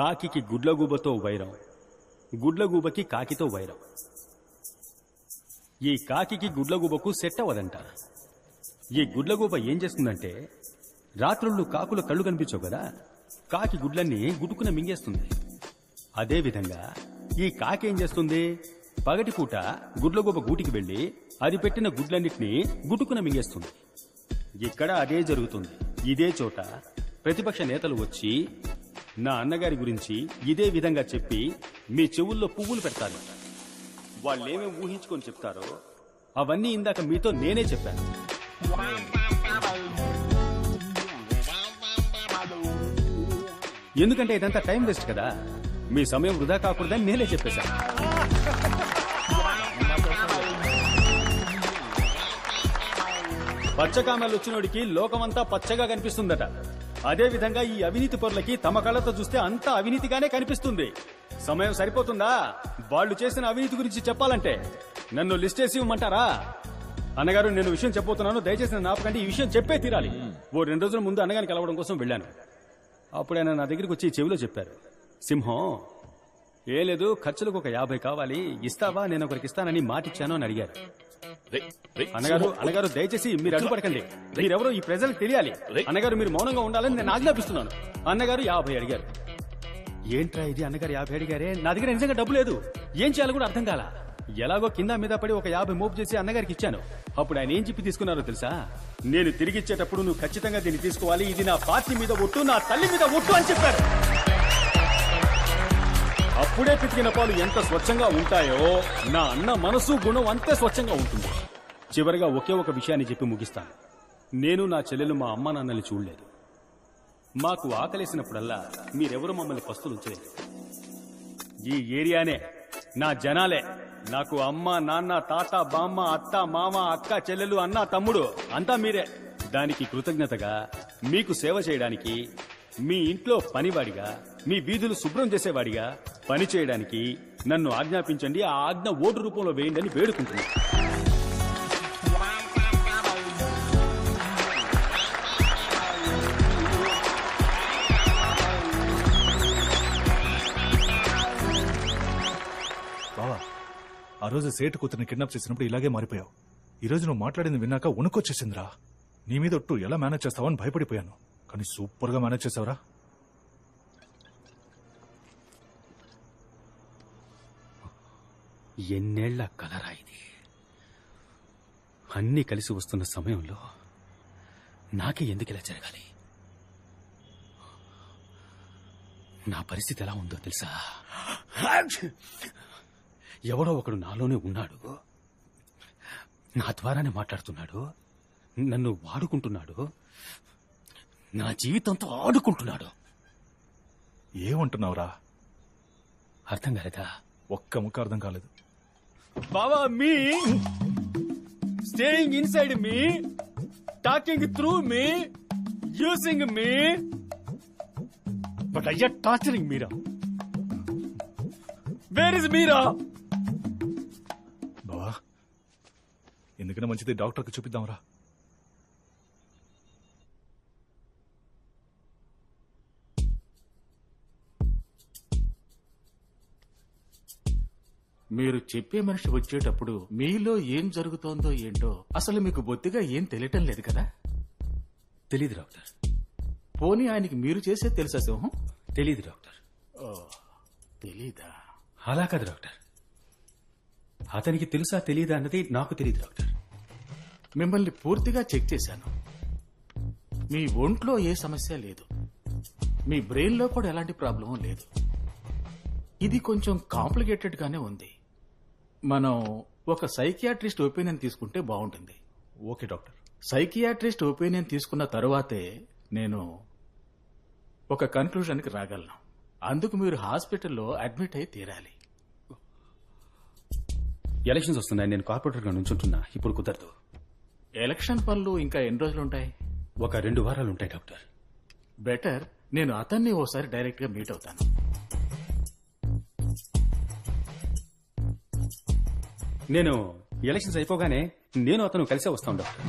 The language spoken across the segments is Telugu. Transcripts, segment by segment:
కాకికి గుడ్లగూబతో వైరం. గుడ్లగూబకి కాకితో వైరం. ఈ కాకికి గుడ్లగూబకు సెట్ అవ్వదంట ఈ గుడ్లగూబ ఏం చేస్తుందంటే రాత్రుళ్ళు కాకుల కళ్ళు కనిపించవు కదా? కాకి గుడ్లన్నీ గుడుకున మింగేస్తుంది. అదేవిధంగా ఈ కాకి ఏం చేస్తుంది? పగటిపూట గుడ్లగూబ గూటికి వెళ్ళి అది పెట్టిన గుడ్లన్నిటినీ గుటుకున మింగేస్తుంది. ఇక్కడ అదే జరుగుతుంది. ఇదే చోట ప్రతిపక్ష నేతలు వచ్చి నా అన్నగారి గురించి ఇదే విధంగా చెప్పి మీ చెవుల్లో పువ్వులు పెడతాను. వాళ్ళేమేం ఊహించుకొని చెప్తారో అవన్నీ ఇందాక మీతో నేనే చెప్పాను. ఎందుకంటే ఇదంతా టైం వేస్ట్ కదా. మీ సమయం వృధా కాకూడదని నేనే చెప్పేశాను. పచ్చకామెలు వచ్చినోడికి లోకమంతా పచ్చగా కనిపిస్తుందట. అదేవిధంగా ఈ అవినీతి పరులకి తమ కళ్ళతో చూస్తే అంతా అవినీతిగానే కనిపిస్తుంది. సమయం సరిపోతుందా? వాళ్ళు చేసిన అవినీతి గురించి చెప్పాలంటే. నన్ను లిస్ట్ చేసి ఇవ్వమంటారా? అన్నగారు నేను విషయం చెప్పబోతున్నాను. దయచేసి నన్ను ఆపకండి. ఈ విషయం చెప్పే తీరాలి. ఓ రెండు రోజుల ముందు అన్నగారిని కలవడం కోసం వెళ్ళాను. అప్పుడు ఆయన నా దగ్గరికి వచ్చి చెవిలో చెప్పారు. సింహం ఏ లేదు ఖర్చులకు ఒక యాభై కావాలి. ఇస్తావా? నేను ఒకరికి ఇస్తానని మాటిచ్చాను అని అడిగారు. అన్నగారు అన్నగారు దయచేసి మీరు అడ్డుపడకండి మీరెవరో ఈ ప్రజలకు తెలియాలి. అన్నగారు మీరు మౌనంగా ఉండాలని నేను ఆజ్ఞాపిస్తున్నాను. అన్నగారు యాభై అడిగారు. ఏంట్రా ఇది? అన్నగారు యాభై అడిగారే? నా దగ్గర నిజంగా డబ్బు లేదు. ఏం చేయాలో కూడా అర్థం కాల? ఎలాగో కింద మీద పడి ఒక యాభై మోపు చేసి అన్నగారికి ఇచ్చాను. అప్పుడు ఆయన ఏం చెప్పి తీసుకున్నారో తెలుసా? నేను తిరిగి ఇచ్చేటప్పుడు నువ్వు ఖచ్చితంగా దీన్ని తీసుకోవాలి. ఇది నా పార్టీ మీద ఒట్టు నా తల్లి మీద ఒట్టు అని చెప్పారు. అప్పుడే పితికిన పాలు ఎంత స్వచ్ఛంగా ఉంటాయో నా అన్న మనసు గుణం అంతే స్వచ్ఛంగా ఉంటుంది. చివరిగా ఒకే ఒక విషయాన్ని చెప్పి ముగిస్తాను. నేను నా చెల్లెలు మా అమ్మ నాన్నని చూడలేదు. మాకు ఆకలేసినప్పుడల్లా మీరెవరు మమ్మల్ని పస్తులు ఉంచలేదు. ఈ ఏరియానే నా జనాలే నాకు అమ్మ నాన్న తాత బామ్మ అత్త మామ అక్క చెల్లెలు అన్న తమ్ముడు అంతా మీరే. దానికి కృతజ్ఞతగా మీకు సేవ చేయడానికి మీ ఇంట్లో పనివాడిగా మీ వీధులు శుభ్రం చేసేవాడిగా పని చేయడానికి నన్ను ఆజ్ఞాపించండి ఆ ఆజ్ఞ ఓటు రూపంలో వేయండి అని వేడుకుంటున్నాను బావా ఆ రోజు సేటు కూతురిని కిడ్నాప్ చేసినప్పుడు ఇలాగే మారిపోయావు. ఈ రోజు నువ్వు మాట్లాడింది విన్నాక ఉనుకొచ్చేసిందిరా. నీ మీద ఒట్టు ఎలా మేనేజ్ చేస్తావని భయపడిపోయాను. కానీ సూపర్గా మేనేజ్ చేసావురా. ఎన్నేళ్ళ కలరా ఇది? అన్నీ కలిసి వస్తున్న సమయంలో నాకే ఎందుకు ఇలా జరగాలి? నా పరిస్థితి ఎలా ఉందో తెలుసా? ఎవడో ఒకడు నాలోనే ఉన్నాడు. నా ద్వారానే మాట్లాడుతున్నాడు. నన్ను వాడుకుంటున్నాడు. నా జీవితంతో ఆడుకుంటున్నాడు. ఏమంటున్నావురా? అర్థం కాలేదా? ఒక్క ముక్క అర్థం కాలేదు. బావా me staying inside me talking through me using me but అయ్యా టార్చరింగ్ మీరా వేర్ ఇస్ మీరా బావా ఎందుకంటే మంచిది డాక్టర్కి చూపిద్దాంరా. మీరు చెప్పే మనిషి వచ్చేటప్పుడు మీలో ఏం జరుగుతోందో ఏంటో అసలు మీకు బొత్తిగా ఏం తెలియటం లేదు కదా? తెలీదు డాక్టర్. పోనీ ఆయనకి మీరు చేసే తెలుసా సింహం? తెలీదు డాక్టర్. తెలీదా? అలా కాదు డాక్టర్. అతనికి తెలుసా తెలీదా అన్నది నాకు తెలియదు డాక్టర్. మిమ్మల్ని పూర్తిగా చెక్ చేశాను. మీ ఒంట్లో ఏ సమస్య లేదు. మీ బ్రెయిన్లో కూడా ఎలాంటి ప్రాబ్లం లేదు. ఇది కొంచెం కాంప్లికేటెడ్ గానే ఉంది. మనం ఒక సైకియాట్రిస్ట్ ఒపీనియన్ తీసుకుంటే బాగుంటుంది. Okay doctor. సైకియాట్రిస్ట్ ఒపీనియన్ తీసుకున్న తరువాతే నేను ఒక కన్క్లూజన్కి రాగలను. అందుకు మీరు హాస్పిటల్లో అడ్మిట్ అయి తీరాలి. ఎలక్షన్స్ వస్తున్నాయి. నేను కార్పొరేటర్గా నుంచుంటున్నా. ఇప్పుడు కుదరదు. ఎలక్షన్ పనులు ఇంకా ఎన్ని రోజులు ఉంటాయి ఒక రెండు వారాలు ఉంటాయి డాక్టర్. బెటర్ నేను అతన్ని ఓసారి డైరెక్ట్గా మీట్ అవుతాను. నేను ఎలక్షన్స్ అయిపోగానే నేను అతను కలిసే వస్తాం డాక్టర్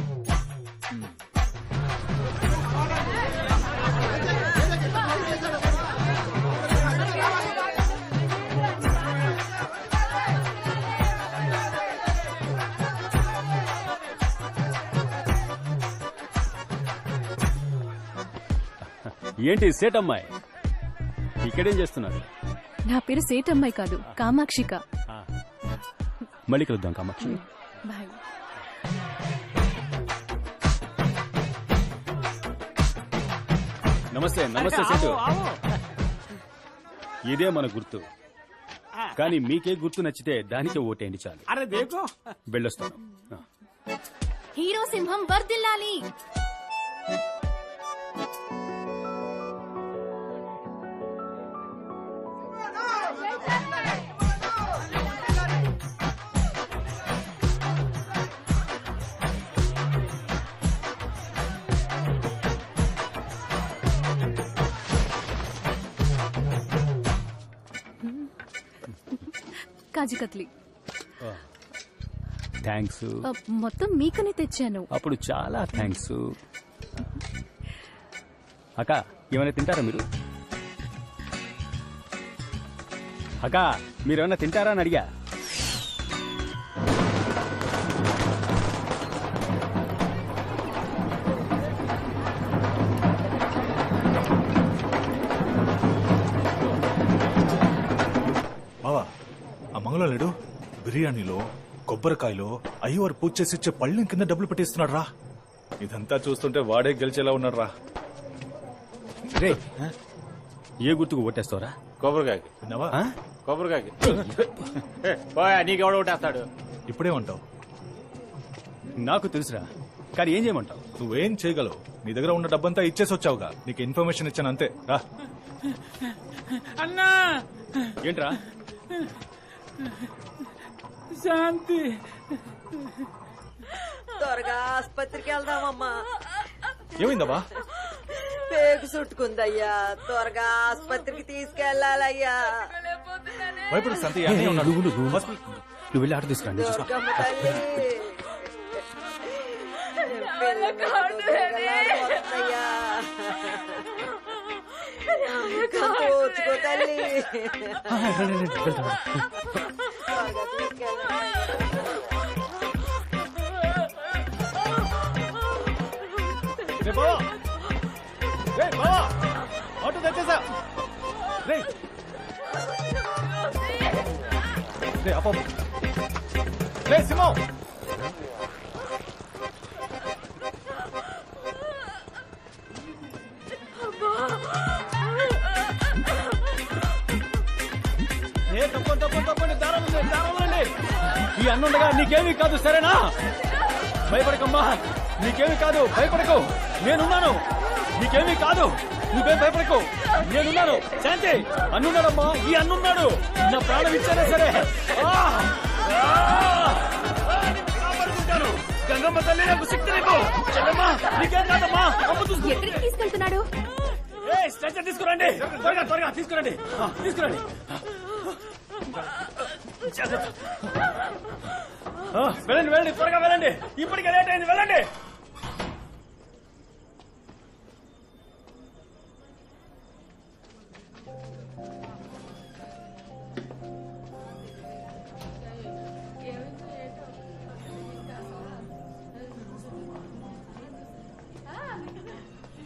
ఏంటి సేట్ అమ్మాయి? ఇక్కడేం చేస్తున్నారు? నా పేరు సేట్ అమ్మాయి కాదు కామాక్షిక. మళ్ళీ కలుద్దాం కామాక్షి. బాయ్. నమస్తే నమస్తే సేటు. ఇదే మన గుర్తు. కానీ మీకే గుర్తు నచ్చితే దానికే ఓటేయండి చాలు. వెళ్ళొస్తాను. హీరో సింహం వర్దిల్లాలి కాజీ కత్లీ థ్యాంక్స్ మొత్తం మీకనే తెచ్చాను. అప్పుడు చాలా థ్యాంక్స్ అక్క ఏమైనా తింటారా మీరు? అక్క మీరేమైనా తింటారా అని అడిగా. మంగళం లేడు? బిర్యానీలో కొబ్బరికాయలో అయ్యవారు పూజ చేసి ఇచ్చే పళ్ళెం కింద డబ్బులు పెట్టిస్తున్నాడు రా. ఇదంతా చూస్తుంటే వాడే గెలిచేలా ఉన్నాడు రా. రే ఏ గుర్తుకు ఓటేస్తావరా? కొబ్బరికాయకి. విన్నావా? కొబ్బరికాయకి. నీకెవడ ఒకటేస్తాడు ఇప్పుడేమంటావు? నాకు తెలుసురా. కానీ ఏం చేయమంటావు? నువ్వేం చేయగలవు? నీ దగ్గర ఉన్న డబ్బంతా ఇచ్చేసి వచ్చావుగా. నీకు ఇన్ఫర్మేషన్ ఇచ్చాను అంతే. రా. అన్నా! ఏంట్రా? శాంతి త్వరగా ఆసుపత్రికి వెళ్దామమ్మా ఏమైందబ్బా పేగు చుట్టుకుందయ్యా త్వరగా ఆసుపత్రికి తీసుకెళ్ళాలయ్యా భయపడు సంతి అన్నయ్య ఉన్నాడు. నువ్వు నువ్వు హాస్పిటల్. నువ్వు వెళ్ళి ఆట తీసుకురా నేను చూసుకో. దుర్గమ్మ తల్లి పిల్లలు వద్దయ్యా. నాయకంతో ఓర్చుకో తల్లి త్వరగా తీసుకెళ్ళండి. రే బావా రే బావా ఆటో తెచ్చేసా రే రే అప్ప రే సింహం ఈ అన్నుండగా నీకేమీ కాదు సరేనా భయపడకమ్మా నీకేమీ కాదు భయపడకు నేనున్నాను నీకేమీ కాదు నువ్వేం భయపడకు నేనున్నాను శాంతి అన్నున్నాడమ్మా ఈ అన్నున్నాడు నా ప్రాణం ఇచ్చానే సరే. గంగమ్మ తల్లి నాకు శక్తి నీకు చెల్లమ్మా నీకేం కాదమ్మా అమ్మ చూసుకో ఎక్కడికి తీసుకెళ్తున్నాడు ఏ స్ట్రెచర్ తీసుకురండి త్వరగా త్వరగా తీసుకురండి తీసుకురండి వెళ్ళండి వెళ్ళండి త్వరగా వెళ్ళండి. ఇప్పటికే లేట్ అయింది వెళ్ళండి.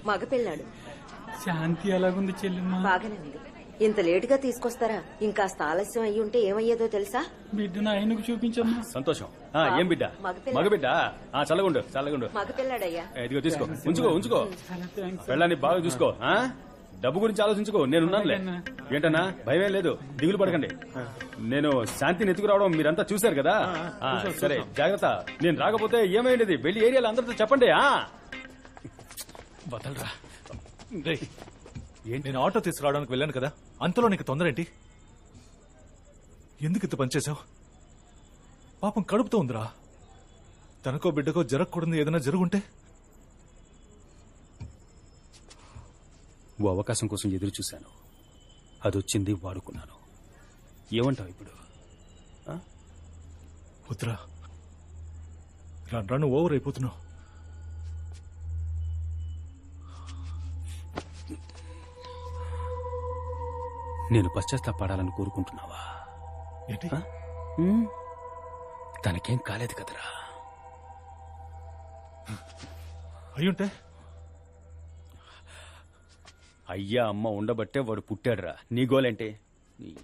మగపిల్లాడు. శాంతి ఎలాగుంది చెల్లెమ్మ? బాగానే ఉంది. ఇంత లేటుగా తీసుకొస్తారా? ఇంకాస్త ఆలస్యం అయ్యి ఉంటే ఏమయ్యేదో తెలుసా? బిడ్డను ఆయనకు చూపించమ్మా. సంతోషం. ఆ, ఏం బిడ్డ. మగబిడ్డ? ఆ చల్లగుండు చల్లగుండు. మగపిల్లాడయ్యా. ఇదిగో తీసుకో. ఉంచుకో ఉంచుకో. వెళ్ళాన్ని బాగా చూసుకో ఆ? డబ్బు గురించి ఆలోచించుకో నేనున్నానులే. ఏంటన్నా? భయమేం లేదు. దిగులు పడకండి. నేను శాంతిని ఎత్తుకురావడం మీరంతా చూశారు కదా? సరే జాగ్రత్త. నేను రాకపోతే ఏమైంది? వెళ్ళి ఏరియాలో అందరితో చెప్పండి వదలరా. రే నేను ఆటో తీసుకురావడానికి వెళ్ళాను కదా. అంతలో నీకు తొందర ఏంటి ఎందుకు ఇంత పనిచేశావు పాపం కడుపుతో ఉందిరా. తనకో బిడ్డకో జరగకూడదు ఏదైనా జరుగుంటే? ఓ అవకాశం కోసం ఎదురు చూశాను. అది వచ్చింది వాడుకున్నాను. ఏమంటావు ఇప్పుడు? వద్దురా. రాను ఓవర్ అయిపోతున్నావు. నేను పశ్చాత్తాపడాలని కోరుకుంటున్నావా? ఏంటి? ఆ? ఉమ్, తనకేం కాలేదు కదరా. అయ్యుంటే? అయ్యా అమ్మ ఉండబట్టే వాడు పుట్టాడురా. నీ గోలేంటి? నీ-